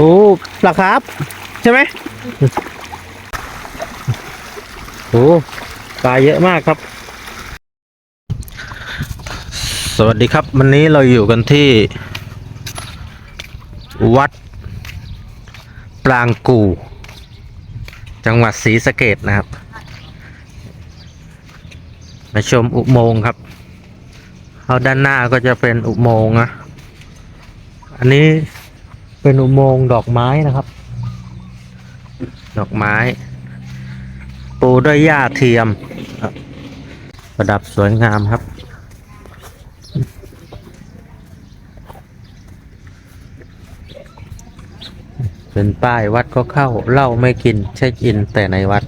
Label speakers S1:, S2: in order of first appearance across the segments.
S1: โอ้ปลาครับ ใช่ไหมโอ้ปลาเยอะมากครับ สวัสดีครับ วันนี้เราอยู่กันที่ วัด ปรางกู จังหวัดศรีสะเกดนะครับ มาชมอุโมงค์ครับเอาด้านหน้าก็จะเป็นอุโมงค์นะอันนี้ เป็นอุโมงค์ดอกไม้นะครับ ดอกไม้ ปูด้วยหญ้าเทียมครับ ประดับสวยงามครับ เป็นป้ายวัดก็เข้าเหล้าไม่กินเช็คอินแต่ในวัด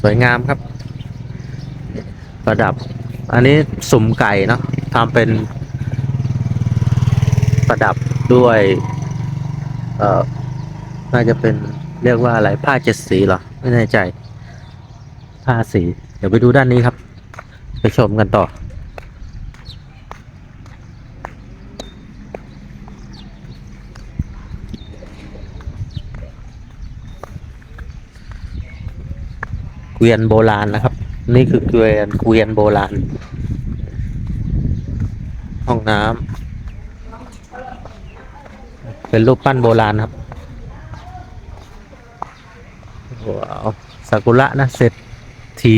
S1: สวยงามครับ ประดับ อันนี้สุ่มไก่เนาะทำเป็นประดับด้วย เอ่อน่าจะเป็นเรียกว่าอะไรผ้าเจ็ดสีเหรอ ไม่แน่ใจ ผ้าสี เดี๋ยวไปดูด้านนี้ครับ ไปชมกันต่อ เกวียนโบราณนะครับ นี่คือเกวียนเกวียนโบราณ ห้องน้ำ เป็นรูปปั้นโบราณครับว้าวซากุระนะเศรษฐี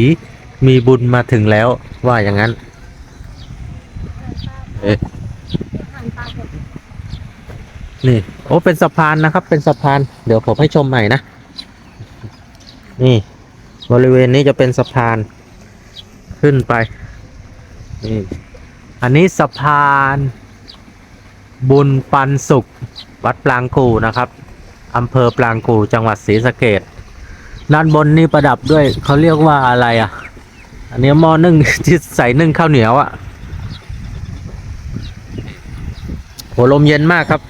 S1: มีบุญมาถึงแล้วว่าอย่างนั้น เอ๊ะนี่ โอ้ เป็นสะพานนะครับ เป็นสะพาน เดี๋ยวผมให้ชมใหม่นะ นี่ บริเวณนี้จะเป็นสะพานขึ้นไป นี่ อันนี้สะพาน บุญปันสุข วัดปรางกูนะครับอำเภอปรางกูจังหวัดศรีสะเกดด้านบนนี่ประดับด้วยเขาเรียกว่าอะไรอะ อันนี้หม้อนึ่งที่ใส่นึ่งข้าวเหนียวอะโหลมเย็นมากครับ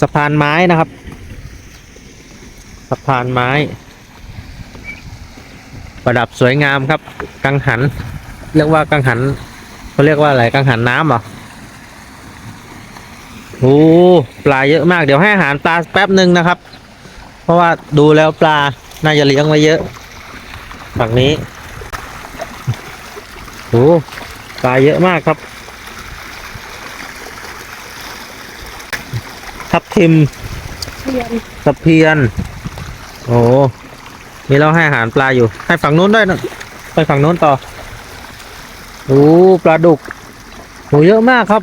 S1: สะพานไม้นะครับ สะพานไม้ ประดับสวยงามครับ กังหัน เรียกว่ากังหันเขาเรียกว่าอะไรกังหันน้ำเหรอโอ้ปลาเยอะมากเดี๋ยวให้อาหารปลาแป๊บหนึ่งนะครับ เพราะว่าดูแล้วปลาน่าจะเลี้ยงไว้เยอะ ฝั่งนี้โอ้ปลาเยอะมากครับ ทับทิม
S2: เรียน
S1: ตะเพียน โอ้มีเราให้อาหารปลาอยู่ ให้ฝั่งนู้นด้วยนะไปฝั่งนู้นต่อ โอ้ปลาดุกโหเยอะมากครับ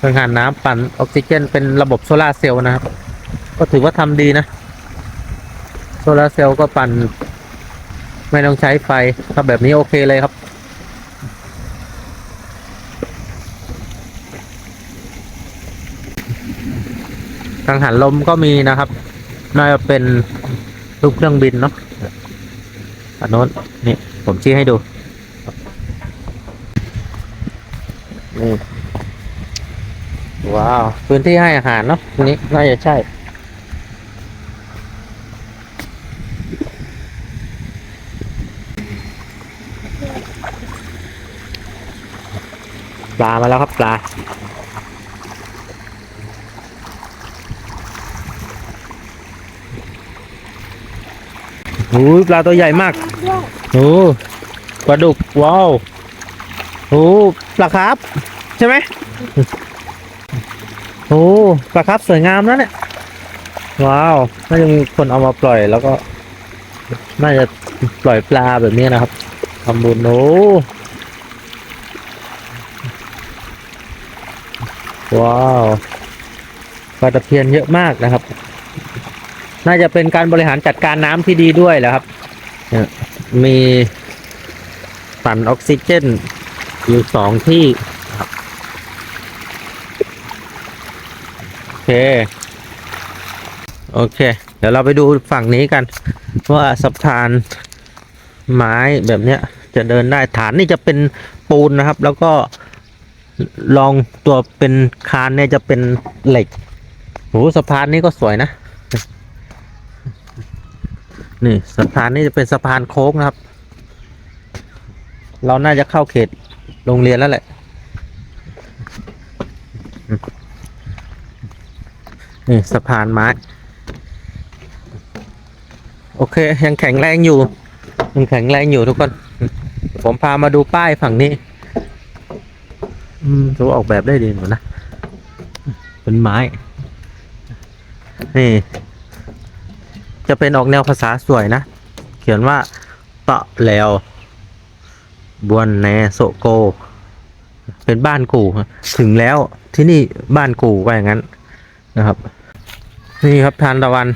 S1: กังหันน้ำปั่นออกซิเจนเป็นระบบโซลาร์เซลล์นะครับ ก็ถือว่าทำดีนะ โซลาร์เซลล์ก็ปั่น ไม่ต้องใช้ไฟถ้าแบบนี้โอเคเลยครับ กังหันลมก็มีนะครับ น่าจะเป็นรูปเครื่องบินเนาะ อันโน้นนี่ผมชี้ให้ดู นี่ ว้าว พื้นที่ให้อาหารเนาะตรงนี้น่าจะใช่ ปลามาแล้วครับปลา โอ้ยปลาตัวใหญ่มากโอ้ปลาดุกว้าวโอ้ปลาครับ ใช่ไหมโอ้ปลาครับสวยงามแล้วเนี่ยว้าวน่าจะมีคนเอามาปล่อยแล้วก็ น่าจะปล่อยปลาแบบนี้นะครับทำบุญโอ้ว้าวปลาตะเพียนเยอะมากนะครับ น่าจะเป็นการบริหารจัดการน้ำที่ดีด้วยแหละครับ มีปั่นออกซิเจน อยู่สองที่ครับโอเค โอเค เดี๋ยวเราไปดูฝั่งนี้กัน ว่าสะพานไม้แบบเนี้ย จะเดินได้ฐานนี่จะเป็นปูนนะครับ แล้วก็รองตัวเป็นคานเนี่ยจะเป็นเหล็กโหสะพานนี้ก็สวยนะ นี่สะพานนี้จะเป็นสะพานโค้งนะครับ เราน่าจะเข้าเขตโรงเรียนแล้วแหละ นี่สะพานไม้ โอเค ยังแข็งแรงอยู่ยังแข็งแรงอยู่ทุกคน ผมพามาดูป้ายฝั่งนี้ อืมเขาออกแบบได้ดีหมดนะ เป็นไม้ นี่ จะเป็นออกแนวภาษาสวยนะ เขียนว่าเตาะแล้วบวนแนโซโก เป็นบ้านกูถึงแล้วที่นี่บ้านกูว่าอย่างนั้นนะครับ นี่ครับทานตะวัน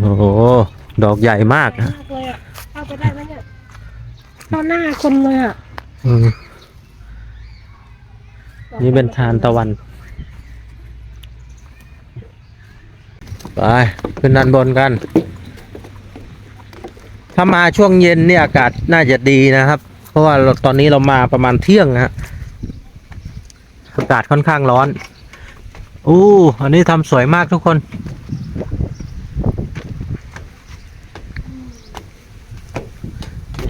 S1: โอ้โหดอกใหญ่มาก
S2: มากเลยอะเข้าไปได้ไหมเนี่ยเข้าหน้าคนเลยอะ
S1: อืมนี่เป็นทานตะวัน ไปขึ้นด้านบนกัน ถ้ามาช่วงเย็นเนี่ยอากาศน่าจะดีนะครับ เพราะว่าเราตอนนี้เรามาประมาณเที่ยงนะฮะอากาศค่อนข้างร้อนอู้อันนี้ทำสวยมากทุกคน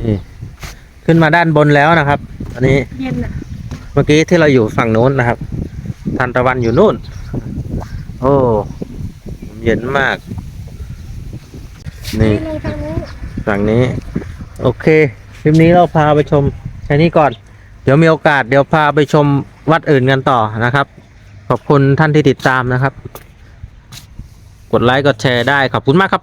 S1: นี่ขึ้นมาด้านบนแล้วนะครับอันนี้
S2: เย็นอะ
S1: เมื่อกี้ที่เราอยู่ฝั่งนู้นนะครับทานตะวันอยู่นู่น โอ้ เย็นมาก นี่
S2: นี่เลยทางนี้
S1: ฝั่งนี้ โอเคคลิปนี้เราพาไปชมแค่นี้ก่อน เดี๋ยวมีโอกาส เดี๋ยวพาไปชมวัดอื่นกันต่อนะครับ ขอบคุณท่านที่ติดตามนะครับ กดไลค์กดแชร์ได้ขอบคุณมากครับ